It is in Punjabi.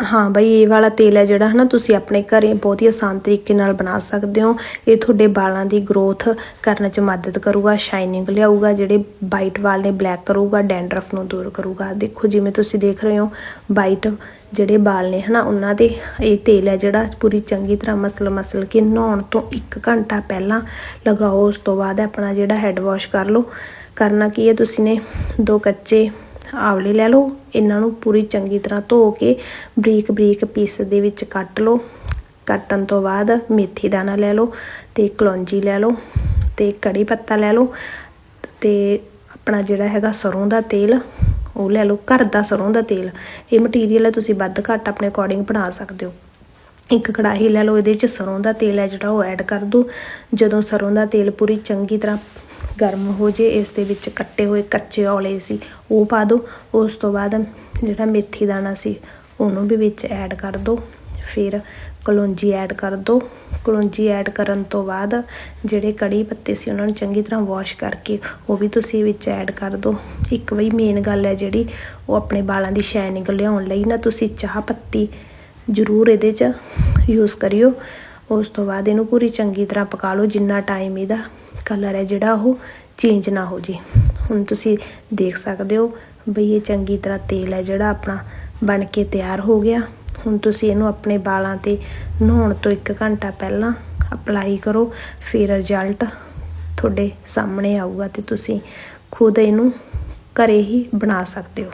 ਹਾਂ ਬਈ ਇਹ ਵਾਲਾ ਤੇਲ ਹੈ ਜਿਹੜਾ ਹਨਾ ਤੁਸੀਂ ਆਪਣੇ ਘਰੇ ਬਹੁਤ ਹੀ ਆਸਾਨ ਤਰੀਕੇ ਨਾਲ ਬਣਾ ਸਕਦੇ ਹੋ। ਇਹ ਤੁਹਾਡੇ ਵਾਲਾਂ ਦੀ ਗਰੋਥ ਕਰਨ 'ਚ ਮਦਦ ਕਰੂਗਾ ਸ਼ਾਈਨਿੰਗ ਲਿਆਊਗਾ, ਜਿਹੜੇ ਵਾਈਟ ਵਾਲ ਨੇ ਬਲੈਕ ਕਰੂਗਾ ਡੈਂਡਰਫ ਨੂੰ ਦੂਰ ਕਰੂਗਾ। ਦੇਖੋ ਜਿਵੇਂ ਤੁਸੀਂ ਦੇਖ ਰਹੇ ਹੋ ਵਾਈਟ ਜਿਹੜੇ ਵਾਲ ਨੇ ਹਨਾ ਉਹਨਾਂ ਦੇ ਇਹ ਤੇਲ ਹੈ ਜਿਹੜਾ ਪੂਰੀ ਚੰਗੀ ਤਰ੍ਹਾਂ ਮਸਲ ਮਸਲ ਕੇ ਨਹਾਉਣ ਤੋਂ 1 ਘੰਟਾ ਪਹਿਲਾਂ ਲਗਾਓ, ਉਸ ਤੋਂ ਬਾਅਦ ਆਪਣਾ ਜਿਹੜਾ ਹੈਡ ਵਾਸ਼ ਕਰ ਲਓ। ਕਰਨਾ ਕੀ ਹੈ, ਤੁਸੀਂ ਨੇ ਦੋ ਕੱਚੇ ਆਵਲੇ ਲੈ ਲਓ। ਇਹਨਾਂ ਨੂੰ ਪੂਰੀ ਚੰਗੀ ਤਰ੍ਹਾਂ ਧੋ ਕੇ ਬਰੀਕ ਬਰੀਕ ਪੀਸ ਦੇ ਵਿੱਚ ਕੱਟ ਲਓ। ਕੱਟਣ ਤੋਂ ਬਾਅਦ ਮੇਥੀ ਦਾਣਾ ਲੈ ਲਓ ਤੇ ਕਲੌਂਜੀ ਲੈ ਲਓ ਤੇ ਕੜੀ ਪੱਤਾ ਲੈ ਲਓ ਤੇ ਆਪਣਾ ਜਿਹੜਾ ਹੈਗਾ ਸਰੋਂ ਦਾ ਤੇਲ, ਉਹ ਲੈ ਲਓ। ਘਰ ਦਾ ਸਰੋਂ ਦਾ ਤੇਲ। ਇਹ ਮਟੀਰੀਅਲ ਹੈ, ਤੁਸੀਂ ਵੱਧ ਘੱਟ ਆਪਣੇ ਅਕੋਰਡਿੰਗ ਬਣਾ ਸਕਦੇ ਹੋ। ਇੱਕ ਕੜਾਹੀ ਲੈ ਲਓ, ਇਹਦੇ 'ਚ ਸਰੋਂ ਦਾ ਤੇਲ ਹੈ, ਜਿਹੜਾ ਉਹ ਐਡ ਕਰ ਦਿਓ। ਜਦੋਂ ਸਰੋਂ ਦਾ ਤੇਲ ਪੂਰੀ ਚੰਗੀ ਤਰ੍ਹਾਂ ਗਰਮ ਹੋ ਜੇ, ਇਸ ਦੇ ਵਿੱਚ ਕੱਟੇ ਹੋਏ ਕੱਚੇ ਔਲੇ ਸੀ, ਉਹ ਪਾ ਦਿਓ ਉਸ ਤੋਂ ਬਾਅਦ ਜਿਹੜਾ ਮੇਥੀ ਦਾਣਾ ਸੀ, ਉਹਨੂੰ ਵੀ ਵਿੱਚ ਐਡ ਕਰ ਦਿਓ ਫਿਰ ਕਲੌਂਜੀ ਐਡ ਕਰ ਦਿਓ ਕਲੌਂਜੀ ਐਡ ਕਰਨ ਤੋਂ ਬਾਅਦ ਜਿਹੜੇ ਕੜੀ ਪੱਤੇ ਸੀ, ਉਹਨਾਂ ਨੂੰ ਚੰਗੀ ਤਰ੍ਹਾਂ ਵਾਸ਼ ਕਰਕੇ ਉਹ ਵੀ ਤੁਸੀਂ ਵਿੱਚ ਐਡ ਕਰ ਦਿਓ ਇੱਕ ਬਈ ਮੇਨ ਗੱਲ ਹੈ ਜਿਹੜੀ, ਉਹ ਆਪਣੇ ਵਾਲਾਂ ਦੀ ਸ਼ਾਈਨਿੰਗ ਲਿਆਉਣ ਲਈ ਨਾ ਤੁਸੀਂ ਚਾਹ ਪੱਤੀ ਜ਼ਰੂਰ ਇਹਦੇ 'ਚ ਯੂਜ਼ ਕਰਿਓ। ਉਸ ਤੋਂ ਬਾਅਦ ਇਹਨੂੰ ਪੂਰੀ ਚੰਗੀ ਤਰ੍ਹਾਂ ਪਕਾ ਲਓ, ਜਿੰਨਾ ਟਾਈਮ ਇਹਦਾ ਕਲਰ ਹੈ ਜਿਹੜਾ ਉਹ ਚੇਂਜ ਨਾ ਹੋ ਜੇ। ਹੁਣ ਤੁਸੀਂ ਦੇਖ ਸਕਦੇ ਹੋ ਬਈ ਇਹ ਚੰਗੀ ਤਰ੍ਹਾਂ ਤੇਲ ਹੈ ਜਿਹੜਾ ਆਪਣਾ ਬਣ ਕੇ ਤਿਆਰ ਹੋ ਗਿਆ। ਹੁਣ ਤੁਸੀਂ ਇਹਨੂੰ ਆਪਣੇ ਵਾਲਾਂ ਤੇ ਨਹਾਉਣ ਤੋਂ 1 ਘੰਟਾ ਪਹਿਲਾਂ ਅਪਲਾਈ ਕਰੋ, ਫਿਰ ਰਿਜ਼ਲਟ ਤੁਹਾਡੇ ਸਾਹਮਣੇ ਆਊਗਾ ਤੇ ਤੁਸੀਂ ਖੁਦ ਇਹਨੂੰ ਘਰੇ ਹੀ ਬਣਾ ਸਕਦੇ ਹੋ।